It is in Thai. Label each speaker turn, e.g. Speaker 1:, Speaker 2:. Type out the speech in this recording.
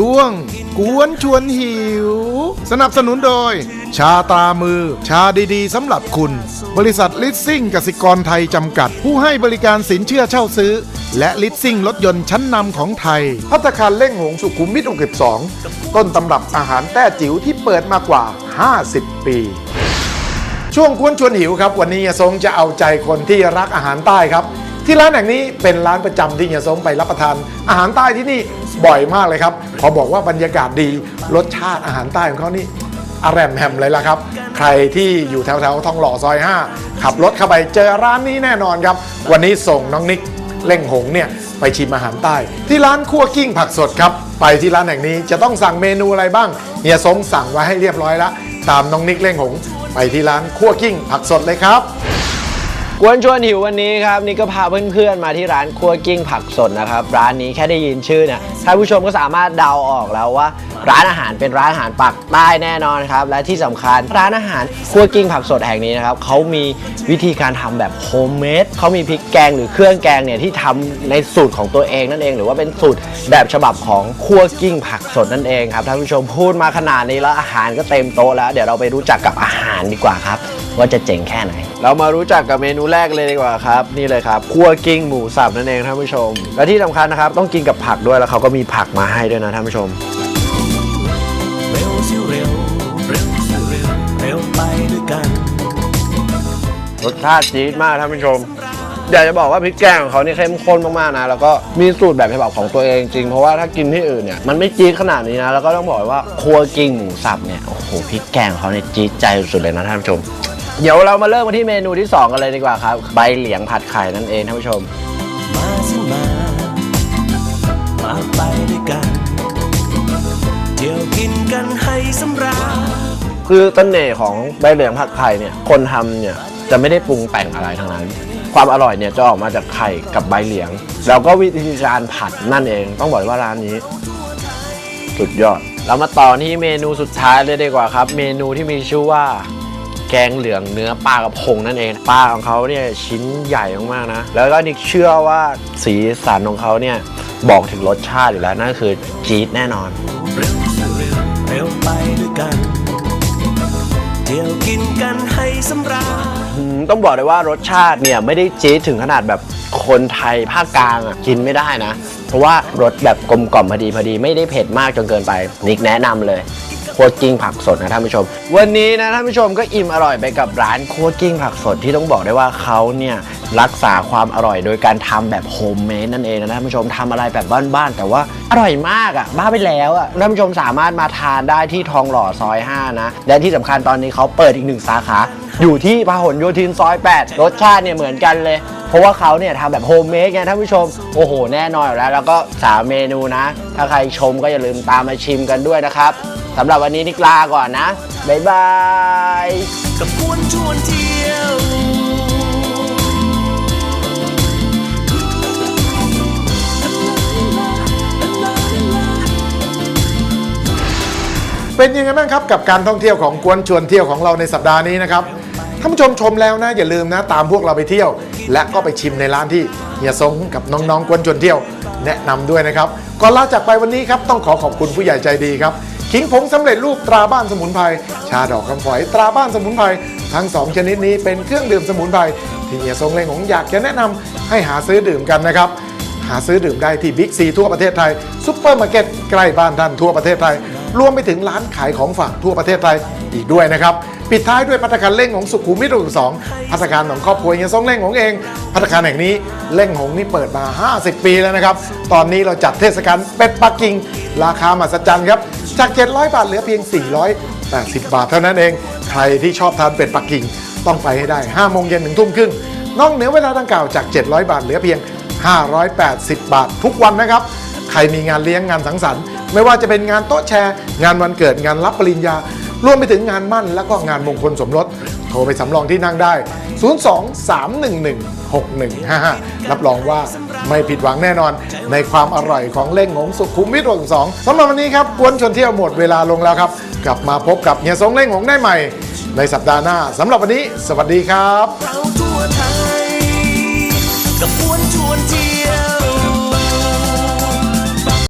Speaker 1: ช่วง กวนชวนหิว สนับสนุนโดย ชาตรามือ ชาดีๆสำหรับคุณ บริษัทลิสซิ่งกสิกรไทยจำกัด ผู้ให้บริการสินเชื่อเช่าซื้อ และลิสซิ่งรถยนต์ชั้นนำของไทย พัตตาคารเล่งหงสุขุมวิท62 ต้นตำรับอาหารแต้จิ๋วที่เปิดมากว่า 50 ปี ช่วงกวนชวนหิวครับ วันนี้เฮียซงจะเอาใจคนที่รักอาหารใต้ครับ ที่ร้านแห่งนี้เป็นร้านประจำที่เฮียซงไปรับประทาน อาหารใต้ที่นี่บ่อยมากเลยครับพอบอกว่าบรรยากาศดีรสชาติอาหารใต้ของเขานี่อร่มแฮมเลยล่ะครับ ใครที่อยู่แถวๆทองหล่อซอย 5 ขับรถเข้าไปเจอร้านนี้แน่นอนครับ วันนี้ส่งน้องนิกเล่งหงเนี่ยไปชิมอาหารใต้ ที่ร้านคั่วกิ้งผักสดครับ ไปที่ร้านแห่งนี้จะต้องสั่งเมนูอะไรบ้างเฮียซงสั่งไว้ให้เรียบร้อยแล้วตามน้องนิกเล่งหง ไปที่ร้านคั่วกิ้งผักสดเลยครับ
Speaker 2: กวนชวนหิววันนี้ครับนี่ก็พาเพื่อนๆมาที่ร้านครัวกิ้งผักสดนะครับ ร้านนี้แค่ได้ยินชื่อเนี่ยท่านผู้ชมก็สามารถเดาออกแล้วว่าร้านอาหารเป็นร้านอาหารปักใต้แน่นอนครับ และที่สำคัญร้านอาหารครัวกิ้งผักสดแห่งนี้นะครับเขามีวิธีการทำแบบโฮมเมดเขามีพริกแกงหรือเครื่องแกงเนี่ยที่ทำในสูตรของตัวเองนั่นเอง หรือว่าเป็นสูตรแบบฉบับของครัวกิ้งผักสดนั่นเองครับท่านผู้ชมพูดมาขนาดนี้แล้วอาหารก็เต็มโต๊ะแล้ว เดี๋ยวเราไปรู้จักกับอาหารดีกว่าครับว่าจะเจ๋งแค่ไหน เรามารู้จักกับเมนูแรกเลยดีกว่าครับ นี่เลยครับคั่วกิ้งหมูสับนั่นเองท่านผู้ชม และที่สำคัญนะครับ ต้องกินกับผักด้วยแล้วเขาก็มีผักมาให้ด้วยนะท่านผู้ชม
Speaker 3: ไปด้วยกัน
Speaker 2: รสชาติจี๊ดมากท่านผู้ชม อยากจะบอกว่าพริกแกงของเขานี่เข้มข้นมากๆนะ แล้วก็มีสูตรแบบฉบับของตัวเองจริง เพราะว่าถ้ากินที่อื่นเนี่ยมันไม่จี๊ดขนาดนี้นะ แล้วก็ต้องบอกว่าครัวกิ้งหมูสับเนี่ยโอ้โหพริกแกงของเขาเนี่ยจี๊ดใจสุดๆเลยนะท่านผู้ชม เดี๋ยวเรามาเริ่มกันที่เมนูที่สองกันเลยดีกว่าครับ ใบเหลียงผัดไข่นั่นเองท่านผู้ชม
Speaker 3: มาสิมา มาไป
Speaker 2: คือเสน่ห์ของใบเหลียงผัดไข่เนี่ยคนทำเนี่ยจะไม่ได้ปรุงแต่งอะไรทั้งนั้น ความอร่อยเนี่ยจะออกมาจากไข่กับใบเหลียง แล้วก็วิธีการผัดนั่นเอง ต้องบอกว่าร้านนี้ สุดยอด เรามาต่อที่เมนูสุดท้ายเลยดีกว่าครับ เมนูที่มีชื่อว่า แกงเหลืองเนื้อปลากระพงนั่นเองปลาของเขาเนี่ยชิ้นใหญ่มากๆนะ แล้วก็นิกเชื่อว่าสีสันของเขาเนี่ยบอกถึงรสชาติอยู่แล้วนั่นคือจี๊ดแน่นอน
Speaker 3: เร็วเร็วเร็วไปด้วยกัน เที่ยวกินกันให้สำราญ
Speaker 2: อืมต้องบอกเลยว่ารสชาติเนี่ยไม่ได้จี๊ดถึงขนาดแบบคนไทยภาคกลางอะกินไม่ได้นะ เพราะว่ารสแบบกลมกล่อมพอดีพอดีไม่ได้เผ็ดมากจนเกินไปนิกแนะนำเลยโคตรกิ้งผักสดนะท่านผู้ชม วันนี้นะท่านผู้ชมก็อิ่มอร่อยไปกับร้านโคตรกิ้งผักสดที่ต้องบอกได้ว่าเขาเนี่ย รักษาความอร่อยโดยการทำแบบโฮมเมดนั่นเองนะท่านผู้ชมทำอะไรแบบบ้านๆแต่ว่าอร่อยมากอะบ้าไปแล้วอะท่านผู้ชมสามารถมาทานได้ที่ทองหล่อซอย 5 นะ และที่สำคัญตอนนี้เขาเปิดอีกหนึ่งสาขา อยู่ที่พหลโยธินซอย 8 รสชาติเนี่ยเหมือนกันเลยเพราะว่าเขาเนี่ยทำแบบโฮมเมดไงท่านผู้ชม โอ้โห แน่นอนอยู่แล้ว แล้วก็สามเมนูนะ ถ้าใครชมก็อย่าลืมตามมาชิมกันด้วยนะครับสำหรับวันนี้นิกลาก่อนนะ บ๊ายบาย
Speaker 3: เป็
Speaker 1: นยังไงบ้างครับกับการท่องเที่ยวของกวนชวนเที่ยวของเราในสัปดาห์นี้นะครับท่านผู้ชมชมแล้วนะอย่าลืมนะตามพวกเราไปเที่ยว และก็ไปชิมในร้านที่เฮียซงกับน้องๆกวนชวนเที่ยว แนะนำด้วยนะครับก่อนลาจากไปวันนี้ครับต้องขอขอบคุณผู้ใหญ่ใจดีครับขิงผงสำเร็จรูปตราบ้านสมุนไพรชาดอกคำฝอยตราบ้านสมุนไพรทั้งสองชนิดนี้เป็นเครื่องดื่มสมุนไพรที่เฮียซงเลงของอยากจะแนะนำให้หาซื้อดื่มกันนะครับหาซื้อดื่มได้ที่บิ๊กซีทั่วประเทศไทยซุปเปอร์มาร์เก็ตใกล้บ้านท่านทั่วประเทศไทย รวมไปถึงร้านขายของฝากทั่วประเทศไทยอีกด้วยนะครับ ปิดท้ายด้วยพัตตารเล่งของสุขุมวิทสองพัตตารของครอบครัวเฮียซงเล่งของเอง พัตตาคารแห่งนี้เล่งหงนี่เปิดมา 50 ปีแล้วนะครับ ตอนนี้เราจัดเทศกาลเป็ดปักกิ่ง ราคามหัศจรรย์ครับ จาก 700 บาทเหลือเพียง 480 บาทเท่านั้นเอง ใครที่ชอบทานเป็ดปักกิ่งต้องไปให้ได้5โมงเย็นถึงทุ่มครึ่งนอกเหนือเวลาดังกล่าวจาก 700 บาทเหลือเพียง 580 บาททุกวันนะครับ ใครมีงานเลี้ยงงานสังสรรค์ ไม่ว่าจะเป็นงานโต๊ะแชร์ งานวันเกิดงานรับปริญญา รวมไปถึงงานมั่น แล้วก็งานมงคลสมรส โทรไปสำรองที่นั่งได้ 02-311-6155 รับรองว่าไม่ผิดหวังแน่นอน ในความอร่อยของเล่งงงสุขุมวิทสองสำหรับวันนี้ครับกวนชนเที่ยวหมดเวลาลงแล้วครับ กลับมาพบกับเฮียสงเล่งงงได้ใหม่ ในสัปดาห์หน้าสำหรับวันนี้ สวัสดีครับ
Speaker 3: เราทั่วไทยกับกวนชวน